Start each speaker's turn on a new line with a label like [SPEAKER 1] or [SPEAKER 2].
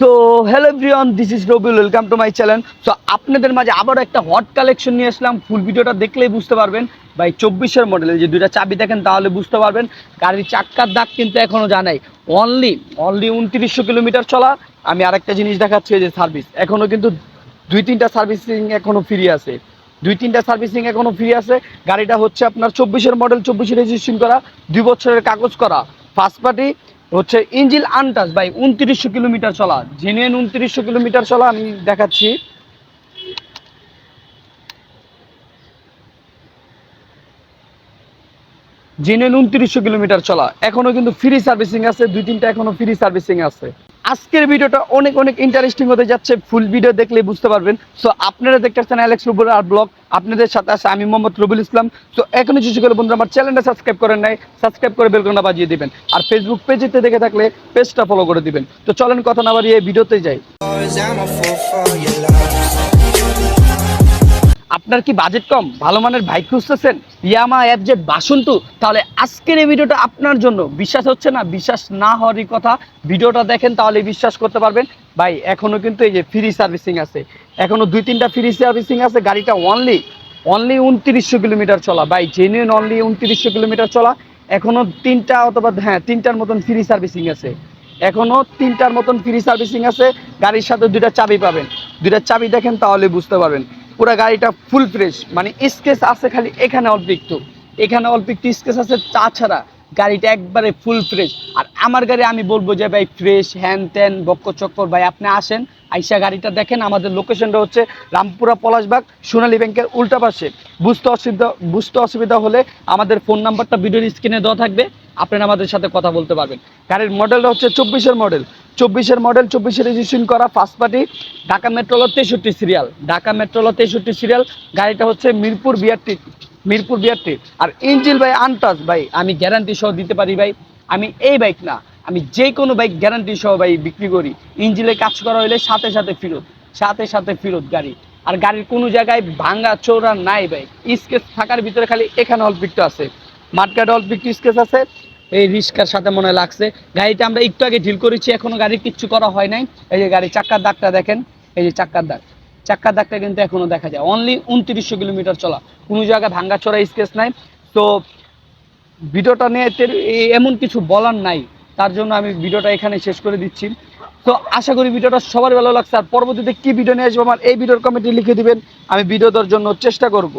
[SPEAKER 1] So hello everyone this is Rabiul welcome to my channel so আপনাদের মাঝে আবারও একটা হট কালেকশন নিয়ে আসলাম। ফুল ভিডিওটা দেখলেই বুঝতে পারবেন। ভাই, চব্বিশের মডেল যে দুইটা চাবি দেখেন তাহলে বুঝতে পারবেন। গাড়ির চাক্কার দাগ কিন্তু এখনও জানাই অনলি অনলি উনত্রিশশো কিলোমিটার চলা। আমি আরেকটা জিনিস দেখাচ্ছি যে সার্ভিস এখনও কিন্তু দুই তিনটা সার্ভিসিং এখনও ফ্রি আছে। দুই তিনটা সার্ভিসিং এখনও ফ্রি আছে। গাড়িটা হচ্ছে আপনার চব্বিশের মডেল চব্বিশে রেজিস্ট্রেশন করা, দুই বছরের কাগজ করা। ফার্স্ট পার্টি হচ্ছে ইঞ্জিল আনটাস ভাই, উনত্রিশশো কিলোমিটার চলা জেনুয়েন উনত্রিশশো কিলোমিটার চলা আমি দেখাচ্ছি। জেনুয়েন উনত্রিশশো কিলোমিটার চলা, এখনও কিন্তু ফ্রি সার্ভিসিং আছে, দুই তিনটা এখনও ফ্রি সার্ভিসিং আছে। আজকের ভিডিওটা অনেক অনেক ইন্টারেস্টিং হতে যাচ্ছে। ফুল ভিডিও দেখলে বুঝতে পারবেন। সো আপনারা দেখতে পাচ্ছেন অ্যালেক্স রুবুল আর ব্লগ আপনাদের সাথে আছে আমি মোহাম্মদ রুবুল ইসলাম। তো এখনই শিশু করে বন্ধুরা, আমার চ্যানেলটা সাবস্ক্রাইব করেন নাই সাবস্ক্রাইব করে বেলকনটা বাজিয়ে দিবেন। আর ফেসবুক পেজেতে দেখে থাকলে পেজটা ফলো করে দিবেন। তো চলেন কথা না বাড়িয়ে ভিডিওতে যাই। আপনার কি বাজেট কম? ভালো মানের বাইক খুঁজতেছেন? ইয়ামা অ্যাপ যে বাসন্তু। তাহলে আজকের এই ভিডিওটা আপনার জন্য। বিশ্বাস হচ্ছে না? বিশ্বাস না হওয়ারই কথা। ভিডিওটা দেখেন তাহলে বিশ্বাস করতে পারবেন। ভাই, এখনও কিন্তু এই যে ফ্রি সার্ভিসিং আছে। এখনও দুই তিনটা ফ্রি সার্ভিসিং আছে। গাড়িটা অনলি অনলি উনত্রিশশো কিলোমিটার চলা। ভাই জেনুইন অনলি উনত্রিশশো কিলোমিটার চলা। এখনও তিনটা অথবা হ্যাঁ তিনটার মতন ফ্রি সার্ভিসিং আছে। এখনও তিনটার মতন ফ্রি সার্ভিসিং আছে। গাড়ির সাথে দুইটা চাবি পাবেন। দুইটা চাবি দেখেন, তাহলে বুঝতে পারবেন। পুরো গাড়িটা ফুল ফ্রেশ মানে স্কেচ আছে খালি এখানে অল্প একটু। এখানে অল্প একটু স্কেচ আছে, তাছাড়া গাড়িটা একবারে ফুল ফ্রেশ আর আমার গাড়ি আমি বলব যে ভাই ফ্রেশ হ্যান ত্যান বক্ক চক্কর। ভাই, আপনি আসেন, আইসা গাড়িটা দেখেন। আমাদের লোকেশনটা হচ্ছে রামপুরা পলাশবাগ, সোনালী ব্যাংকের উল্টা পাশে। বুঝতে অসুবিধা বুঝতে অসুবিধা হলে আমাদের ফোন নাম্বারটা ভিডিওর স্ক্রিনে দেওয়া থাকবে। আপনারা আমাদের সাথে কথা বলতে পারবেন। গাড়ির মডেলটা হচ্ছে চব্বিশের মডেল চব্বিশের মডেল চব্বিশে রেজিস্ট্রেশন করা ফার্স্ট পার্টি ঢাকা মেট্রোলো তেষট্টি সিরিয়াল ঢাকা মেট্রোলো তেষট্টি সিরিয়াল গাড়িটা হচ্ছে মিরপুর বিআরটি মিরপুর বিআরটি। আর ইঞ্জিল ভাই আনটাস ভাই, আমি গ্যারান্টি সহ দিতে পারি ভাই। আমি এই বাইক না, আমি যে কোনো বাইক গ্যারান্টি সহ ভাই বিক্রি করি। ইঞ্জিলে কাজ করা হলে সাথে সাথে ফেরত, সাথে সাথে ফেরত গাড়ি। আর গাড়ির কোনো জায়গায় ভাঙা চোরা নাই ভাই। স্কেচ থাকার ভিতরে খালি এখানে অল্প একটু আছে। মাঠঘাট অল্প একটু স্কেচ আছে। এই রিস্কার সাথে মনে লাগছে। গাড়িটা আমরা একটু আগে ঢিল করেছি, এখনও গাড়ি কিচ্ছু করা হয় নাই। এই যে গাড়ি, চাক্কার দাগটা দেখেন, এই যে চাক্কার দাগ। চাক্কার দাগটা কিন্তু এখনও দেখা যায়। অনলি উনত্রিশশো কিলোমিটার চলা। কোনো জায়গায় ভাঙ্গা চড়া স্কেচ নাই। তো ভিডিওটা নিয়ে এমন কিছু বলার নাই। তার জন্য আমি ভিডিওটা এখানে শেষ করে দিচ্ছি। তো আশা করি ভিডিওটা সবার ভালো লাগছে। আর পরবর্তীতে কি ভিডিও নিয়ে আসব আমার এই ভিডিওর কমেন্টে লিখে দিবেন। আমি ভিডিও দেওয়ার জন্য চেষ্টা করব।